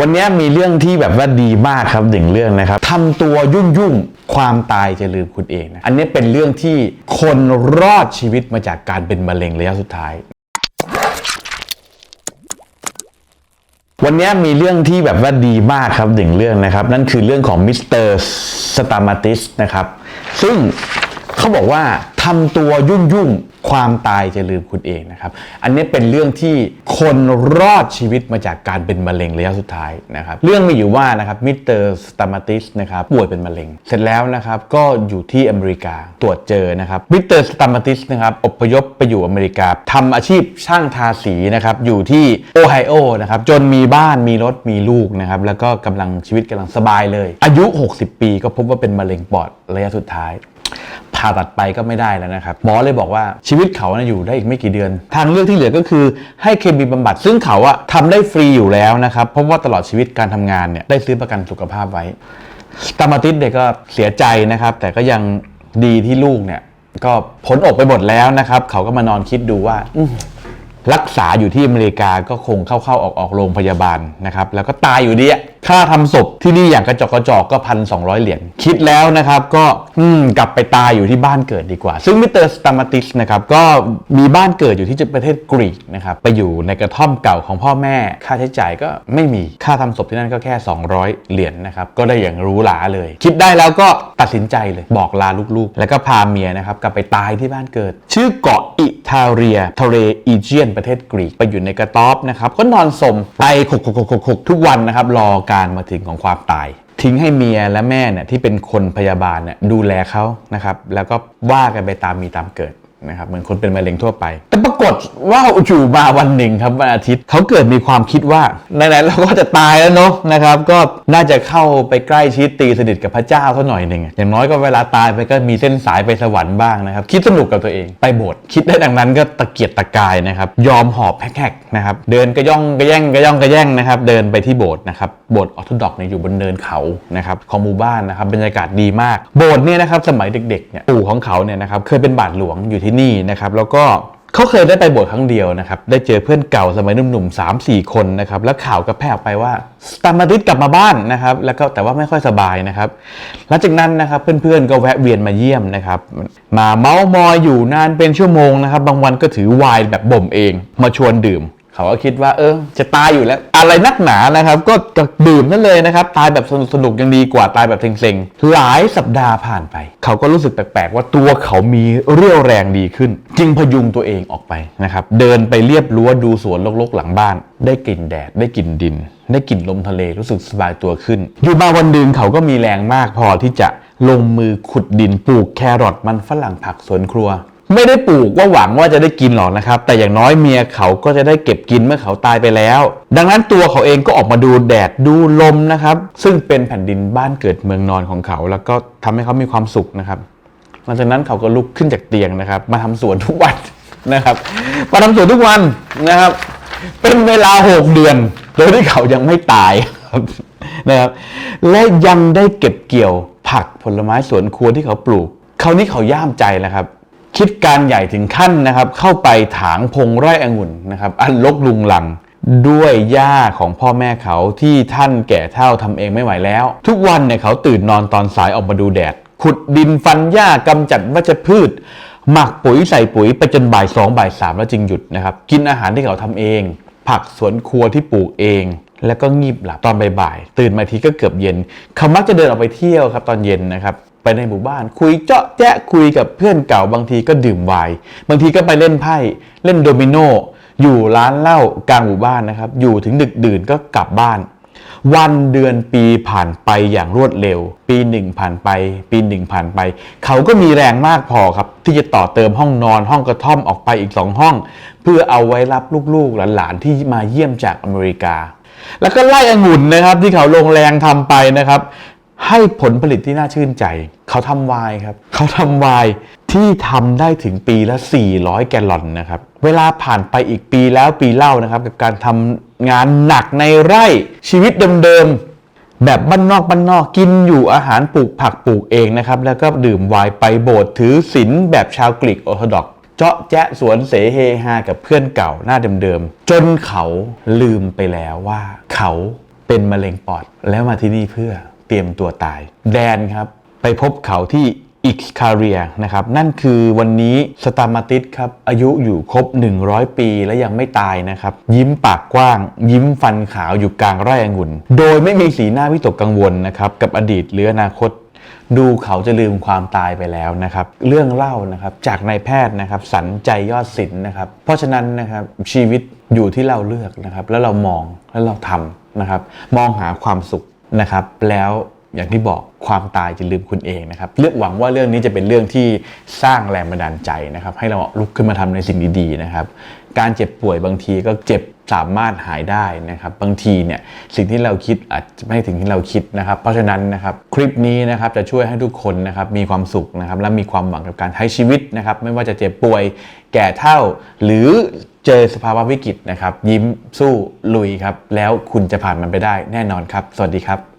วันนี้มีเรื่องที่แบบว่าดีมากครับหนึ่งเรื่องนะครับทำตัวยุ่งยุ่งความตายจะลืมคุณเองนะอันนี้เป็นเรื่องที่คนรอดชีวิตมาจากการเป็นมะเร็งระยะสุดท้าย วันนี้มีเรื่องที่แบบว่าดีมากครับหนึ่งเรื่องนะครับ นั่นคือเรื่องของมิสเตอร์สตามาติสนะครับ ซึ่ง เขาบอกว่าทำตัวยุ่งยุ่งๆความตายจะลืมคุณเองนะครับ อันนี้เป็นเรื่องที่คนรอดชีวิตมาจากการเป็นมะเร็งระยะสุดท้ายนะครับ เรื่องมีอยู่ว่านะครับมิสเตอร์สตามาติสนะครับป่วยเป็นมะเร็ง เสร็จแล้วนะครับก็อยู่ที่อเมริกาตรวจเจอนะครับมิสเตอร์สตามาติสนะครับอพยพไปอยู่อเมริกาทำอาชีพช่างทาสีนะครับอยู่ที่โอไฮโอนะครับจนมีบ้านมีรถมีลูกนะครับแล้วก็กำลังชีวิตกำลังสบายเลย อายุ 60 ปีก็พบว่าเป็นมะเร็งปอดระยะสุดท้าย ผ่าตัดไปก็ไม่ได้แล้วนะครับหมอเลยบอกว่าชีวิตเขานะอยู่ได้อีกไม่กี่เดือน ทางเลือกที่เหลือก็คือให้เคมีบำบัด ซึ่งเขาอะทำได้ฟรีอยู่แล้วนะครับเพราะว่าตลอดชีวิตการทำงานเนี่ยได้ซื้อประกันสุขภาพไว้ตามาติสเด็กก็เสียใจนะครับ แต่ก็ยังดีที่ลูกเนี่ยก็ผลอกไปหมดแล้วนะครับ เขาก็มานอนคิดดูว่ารักษาอยู่ที่อเมริกาก็คงเข้าๆออกๆโรงพยาบาลนะครับ แล้วก็ตายอยู่ดีอะ ค่าทำศพที่นี่อย่างกระจกกระจอกก็พันสองเหรียญคิดแล้วนะครับก็อืกลับไปตายอยู่ที่บ้านเกิดดีกว่า ซึ่งมิสเตอร์สตามาติสนะครับก็มีบ้านเกิดอยู่ที่ประเทศกรีกนะครับไปอยู่ในกระท่อมเก่าของพ่อแม่ ค่าใช้จ่ายก็ไม่มีค่าทำศพที่นั่นก็แค่ 200 เหรียญนะครับก็ได้อย่างรู้หลาเลย คิดได้แล้วก็ตัดสินใจเลยบอกลาลูกๆ แล้วก็พาเมียนะครับกลับไปตายที่บ้านเกิด ชื่อเกาะอิทาเรียทะเลอีเจียนประเทศกรีกไปอยู่ในกระต๊อบนะครับก็นอนสมไปขกๆๆๆทุกวันนะครับรอการมาถึงของความตาย ทิ้งให้เมียและแม่เนี่ยที่เป็นคนพยาบาลเนี่ยดูแลเขานะครับแล้วก็ว่ากันไปตามมีตามเกิด นะครับเหมือนคนเป็นมะเร็งทั่วไป แต่ปรากฏว่าอยู่มาวันหนึ่งครับวันอาทิตย์เขาเกิดมีความคิดว่าไหนๆเราก็จะตายแล้วเนาะนะครับ ก็น่าจะเข้าไปใกล้ชิดตีสนิทกับพระเจ้าสักหน่อยหนึ่งอย่างน้อยก็เวลาตายไปก็มีเส้นสายไปสวรรค์บ้างนะครับ คิดสนุกกับตัวเองไปโบสถ์คิดได้ดังนั้นก็ตะเกียกตะกายนะครับ ยอมหอบแพ็กๆนะครับ เดินกระย่องกระแย่งกระย่องกระแย่งนะครับ เดินไปที่โบสถ์นะครับโบสถ์ออร์โธดอกซ์เนี่ยอยู่บนเนินเขานะครับของหมู่บ้านนะครับบรรยากาศดีมากโบสถ์เนี่ยนะครับสมัยเด็กๆเนี่ยปู่ของเขาเนี่ยนะครับเคยเป็นบาทหลวงอยู่ที่นี่นะครับแล้วก็เขาเคยได้ไปโบสถ์ครั้งเดียวนะครับ ได้เจอเพื่อนเก่าสมัยหนุ่มๆ3 4คนนะครับ แล้วข่าวก็แพร่ออกไปว่าสตามาติสกลับมาบ้านนะครับ แล้วก็แต่ว่าไม่ค่อยสบายนะครับ หลังจากนั้นนะครับเพื่อนๆก็แวะเวียนมาเยี่ยมนะครับ มาเมาส์มอยอยู่นานเป็นชั่วโมงนะครับ บางวันก็ถือไวน์แบบบ่มเอง มาชวนดื่ม เขาก็คิดว่า เออ จะตายอยู่แล้ว อะไรนักหนานะครับ ก็ก็ดื่มนั่นเลยนะครับ ตายแบบสนุกสนุกยังดีกว่าตายแบบเซ็งๆหลายสัปดาห์ผ่านไป เขาก็รู้สึกแปลกๆ ว่าตัวเขามีเรี่ยวแรงดีขึ้น จึงพยุงตัวเองออกไปนะครับเดินไปเรียบรั้วดูสวนรกๆหลังบ้าน ได้กลิ่นแดดได้กลิ่นดิน ได้กลิ่นลมทะเลรู้สึกสบายตัวขึ้น อยู่มาวันหนึ่งเขาก็มีแรงมากพอที่จะลงมือขุดดินปลูกแครอทมันฝรั่งผักสวนครัว ไม่ได้ปลูกว่าหวังว่าจะได้กินหรอกนะครับ แต่อย่างน้อยเมียเขาก็จะได้เก็บกินเมื่อเขาตายไปแล้ว ดังนั้นตัวเขาเองก็ออกมาดูแดดดูลมนะครับ ซึ่งเป็นแผ่นดินบ้านเกิดเมืองนอนของเขา แล้วก็ทำให้เขามีความสุขนะครับ หลังจากนั้นเขาก็ลุกขึ้นจากเตียงนะครับ มาทำสวนทุกวันนะครับ มาทำสวนทุกวันนะครับ เป็นเวลาหกเดือน โดยที่เขายังไม่ตายนะครับ และยังได้เก็บเกี่ยวผักผลไม้สวนครัวที่เขาปลูกคราวนี้เขาย่ามใจแล้วครับ คิดการใหญ่ถึงขั้นนะครับ เข้าไปถางพงไร่องุ่นนะครับ อันลกลุงลังด้วยหญ้าของพ่อแม่เขาที่ท่านแก่เท่าทำเองไม่ไหวแล้ว ทุกวันเนี่ยเขาตื่นนอนตอนสายออกมาดูแดด ขุดดินฟันหญ้ากำจัดวัชพืช หมักปุ๋ยใส่ปุ๋ยไปจนบ่ายสองบ่ายสามแล้วจึงหยุดนะครับ กินอาหารที่เขาทำเอง ผักสวนครัวที่ปลูกเอง แล้วก็งีบหลับตอนบ่ายๆตื่นมาทีก็เกือบเย็น เขามักจะเดินออกไปเที่ยวครับตอนเย็นนะครับ ไปในหมู่บ้าน คุยเจาะแจ๊ะคุยกับเพื่อนเก่าบางทีก็ดื่มไวน์บางทีก็ไปเล่นไพ่เล่นโดมิโนอยู่ร้านเหล้ากลางหมู่บ้านนะครับ อยู่ถึงดึกดื่นก็กลับบ้าน วันเดือนปีผ่านไปอย่างรวดเร็ว ปีหนึ่งผ่านไป ปีหนึ่งผ่านไป เขาก็มีแรงมากพอครับ ที่จะต่อเติมห้องนอนห้องกระท่อมออกไปอีกสองห้อง เพื่อเอาไว้รับลูกๆหลานๆที่มาเยี่ยมจากอเมริกาแล้วก็ไล่องุ่นนะครับที่เขาลงแรงทำไปนะครับ ให้ผลผลิตที่น่าชื่นใจ เขาทำไวน์ครับ เขาทำไวน์ที่ทำได้ถึงปีละ 400 แกลลอนนะครับ เวลาผ่านไปอีกปีแล้วปีเล่านะครับ กับการทำงานหนักในไร่ชีวิตเดิมๆแบบบ้านนอกบ้านนอกกินอยู่อาหารปลูกผักปลูกเองนะครับ แล้วก็ดื่มไวน์ไปโบสถ์ถือศีลแบบชาวกรีกออร์โธดอกซ์เจาะแจ๊ะสวนเสเฮฮากับเพื่อนเก่าหน้าเดิมๆจนเขาลืมไปแล้วว่า เขาเป็นมะเร็งปอดแล้วมาที่นี่เพื่อ ตรียมตัวตาย แดนครับ ไปพบเขาที่อิกคาเรียนะครับ นั่นคือวันนี้สตามาติสครับ อายุอยู่ครบ 100 ปีและยังไม่ตายนะครับ ยิ้มปากกว้าง ยิ้มฟันขาวอยู่กลางไร่องุ่น โดยไม่มีสีหน้าวิตกกังวลนะครับ กับอดีตหรืออนาคต ดูเขาจะลืมความตายไปแล้วนะครับ เรื่องเล่านะครับจากนายแพทย์นะครับ สันใจยอดศิลป์นะครับ เพราะฉะนั้นนะครับชีวิตอยู่ที่เราเลือกนะครับ แล้วเรามองแล้วเราทำนะครับ มองหาความสุข นะครับ แล้ว อย่างที่บอกความตายจะลืมคุณเองนะครับเลือกหวังว่าเรื่องนี้จะเป็นเรื่องที่สร้างแรงบันดาลใจนะครับให้เราลุกขึ้นมาทำในสิ่งดีๆนะครับการเจ็บป่วยบางทีก็เจ็บสามารถหายได้นะครับบางทีเนี่ยสิ่งที่เราคิดอาจจะไม่ถึงที่เราคิดนะครับ เพราะฉะนั้นนะครับคลิปนี้นะครับจะช่วยให้ทุกคนนะครับมีความสุขนะครับและมีความหวังกับการใช้ชีวิตนะครับไม่ว่าจะเจ็บป่วยแก่เท่า หรือเจอสภาวะวิกฤตนะครับยิ้มสู้ลุยครับแล้วคุณจะผ่านมันไปได้แน่นอนครับ สวัสดีครับ